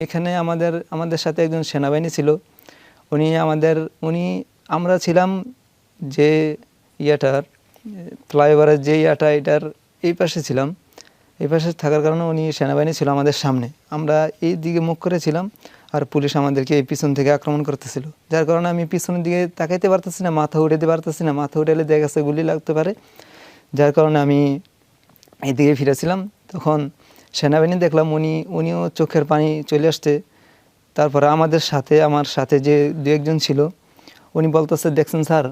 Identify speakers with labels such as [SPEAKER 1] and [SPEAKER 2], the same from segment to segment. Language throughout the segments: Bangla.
[SPEAKER 1] এখানে আমাদের আমাদের সাথে একজন সেনাবাহিনী ছিল। উনি আমাদের, উনি, আমরা ছিলাম যে ইয়াটার, ফ্লাইওভারের যে ইয়াটা, এটার এই পাশে ছিলাম। এই পাশে থাকার কারণে উনি সেনাবাহিনী ছিল আমাদের সামনে। আমরা এই দিকে মুখ করেছিলাম আর পুলিশ আমাদেরকে এই পিছন থেকে আক্রমণ করতেছিল। যার কারণে আমি পিছনের দিকে তাকাইতে পারতেছি না, মাথা উঠাতে পারতেছি না। মাথা উঠালে দেখা গেছে গুলি লাগতে পারে। যার কারণে আমি এদিকে ফিরেছিলাম। তখন সেনাবাহিনী দেখলাম উনি, উনিও চোখের পানি চলে আসছে। তারপরে আমাদের সাথে, আমার সাথে যে দু একজন ছিল, উনি বলতেছে, দেখছেন স্যার,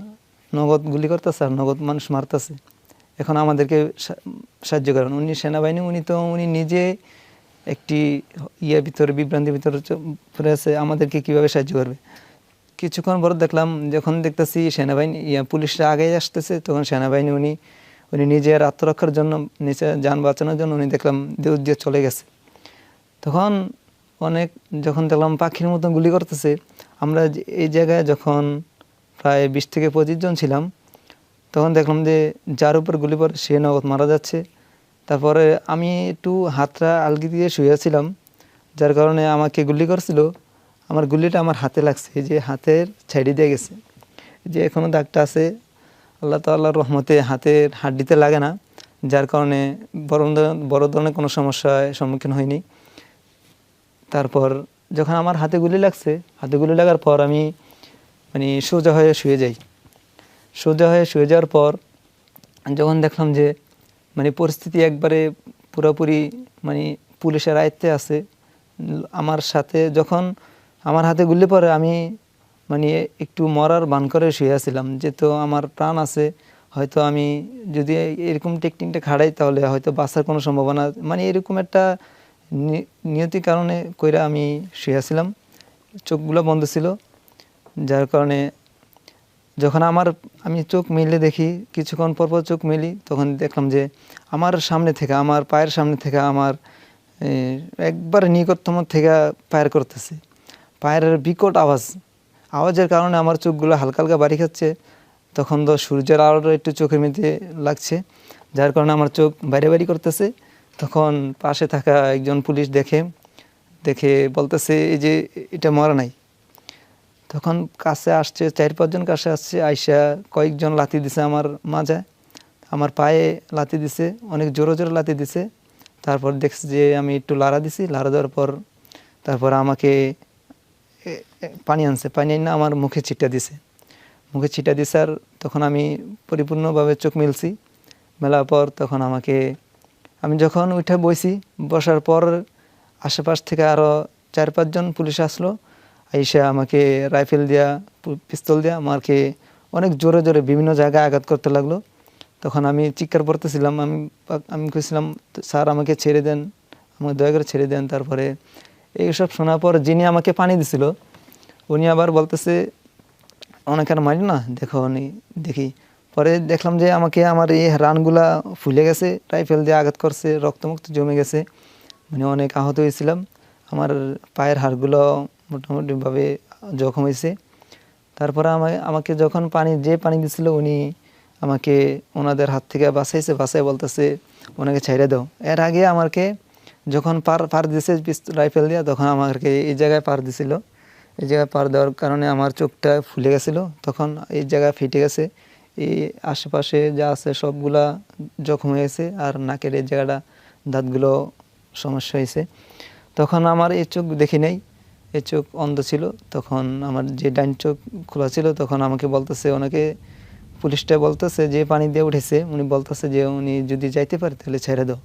[SPEAKER 1] নগদ গুলি করতেছে আর নগদ মানুষ মারতেছে। এখন আমাদেরকে সাহায্য করেন। উনি সেনাবাহিনী, উনি তো, উনি নিজে একটি ইয়ের ভিতরে, বিভ্রান্তির ভিতরে পড়ে আছে, আমাদেরকে কীভাবে সাহায্য করবে? কিছুক্ষণ পর দেখলাম, যখন দেখতেছি সেনাবাহিনী, ইয়া পুলিশরা আগে আসতেছে, তখন সেনাবাহিনী উনি উনি নিজের আত্মরক্ষার জন্য নিজের যান বাঁচানোর জন্য উনি দেখলাম দেউদ দিয়ে চলে গেছে। তখন অনেক যখন দেখলাম পাখির মতন গুলি করতেছে, আমরা এই জায়গায় যখন প্রায় বিশ থেকে পঁচিশ জন ছিলাম, তখন দেখলাম যে যার উপর গুলি পর সে নগদ মারা যাচ্ছে। তারপরে আমি একটু হাতটা আলগি দিয়ে শুয়েছিলাম যার কারণে আমাকে গুলি করছিল। আমার গুলিটা আমার হাতে লাগছে, এই যে হাতের ছাইডে দিয়ে গেছে। যে এখনও দাগটা আছে আল্লাহ তাল্লাহর রহমতে হাতের হাড্ডিতে লাগে না, যার কারণে বড় বড় ধরনের কোনো সমস্যায় সম্মুখীন হয়নি তারপর যখন আমার হাতে গুলি লাগছে, হাতে গুলি লাগার পর আমি মানে সোজা হয়ে শুয়ে যাই। সোজা হয়ে শুয়ে যাওয়ার পর যখন দেখলাম যে মানে পরিস্থিতি একবারে পুরোপুরি মানে পুলিশের আয়ত্তে আছে, আমার সাথে যখন আমার হাতে গুলি পরে আমি মানে একটু মরার বান করে শুয়ে আছিলাম যেহেতু আমার প্রাণ আছে, হয়তো আমি যদি এরকম টেকনিকটা খাড়াই তাহলে হয়তো বাঁচার কোনো সম্ভাবনা মানে এরকম একটা নি- নিয়তি কারণে কইরা আমি শুয়ে আছিলাম। চোখগুলো বন্ধ ছিল, যার কারণে যখন আমার, আমি চোখ মিলে দেখি, কিছুক্ষণ পর পর চোখ মেলি, তখন দেখলাম যে আমার সামনে থেকে, আমার পায়ের সামনে থেকে আমার একবার নিকটতম থেকে পায়ের করতেছে। পায়ের বিকট আওয়াজ আওয়াজের কারণে আমার চোখগুলো হালকা হালকা বাড়ি খাচ্ছে। তখন তো সূর্যের আলোটা একটু চোখের মধ্যে লাগছে, যার কারণে আমার চোখ বাইরে বাড়ি করতেছে। তখন পাশে থাকা একজন পুলিশ দেখে দেখে বলতেছে, এই যে এটা মরা নাই। তখন কাছে আসছে, চার পাঁচজন কাছে আসছে, আইসা কয়েকজন লাথি দিছে আমার মাঝে। আমার পায়ে লাথি দিছে, অনেক জোরে জোরে লাথি দিছে। তারপর দেখছি যে আমি একটু লাড়া দিছি, লাড়া দেওয়ার পর, তারপর আমাকে পানি আনছে। পানি এনে আমার মুখে ছিটা দিছে। মুখে ছিটা দিছে আর তখন আমি পরিপূর্ণভাবে চোখ মিলছি। মেলার পর তখন আমাকে, আমি যখন উঠে বইছি, বসার পর আশেপাশ থেকে আরও চার পাঁচজন পুলিশ আসলো। আইসা আমাকে রাইফেল দিয়া পিস্তল দিয়া আমাকে অনেক জোরে জোরে বিভিন্ন জায়গায় আঘাত করতে লাগল। তখন আমি চিৎকার পড়তেছিলাম আমি আমি কইছিলাম, স্যার, আমাকে ছেড়ে দেন। আমাকে দয়া করে ছেড়ে দেন। তারপরে এইসব শোনার পর যিনি আমাকে পানি দিছিল, উনি আবার বলতেছে, অনেক আর মারি না, দেখো উনি দেখি। পরে দেখলাম যে আমাকে আমার এই রানগুলা ফুলে গেছে, রাইফেল দিয়ে আঘাত করছে, রক্তমুক্ত জমে গেছে। মানে অনেক আহত হয়েছিলাম। আমার পায়ের হাড়গুলো মোটামুটিভাবে জখম হয়েছে। তারপরে আমাকে আমাকে যখন পানি, যে পানি দিছিল, উনি আমাকে ওনাদের হাত থেকে বাঁচাইছে বাঁচাই বলতেছে, ওনাকে ছেড়ে দাও। এর আগে আমাকে যখন পার পার দিছে রাইফেল দিয়ে, তখন আমাকে এই জায়গায় পার দিছিল। এই জায়গায় পার দেওয়ার কারণে আমার চোখটা ফুলে গেছিল। তখন এই জায়গায় ফেটে গেছে। এই আশেপাশে যা আছে সবগুলা জখম হয়েছে আর নাকের এই জায়গাটা দাঁতগুলো সমস্যা হয়েছে। তখন আমার এই চোখ দেখি নাই। এই চোখ অন্ধ ছিল। তখন আমার যে ডাইন চোখ খোলা ছিল, তখন আমাকে বলতেছে, ওনাকে পুলিশটা বলতেছে যে পানি দিয়ে উঠেছে। উনি বলতেছে যে, উনি যদি যাইতে পারে তাহলে ছেড়ে দাও।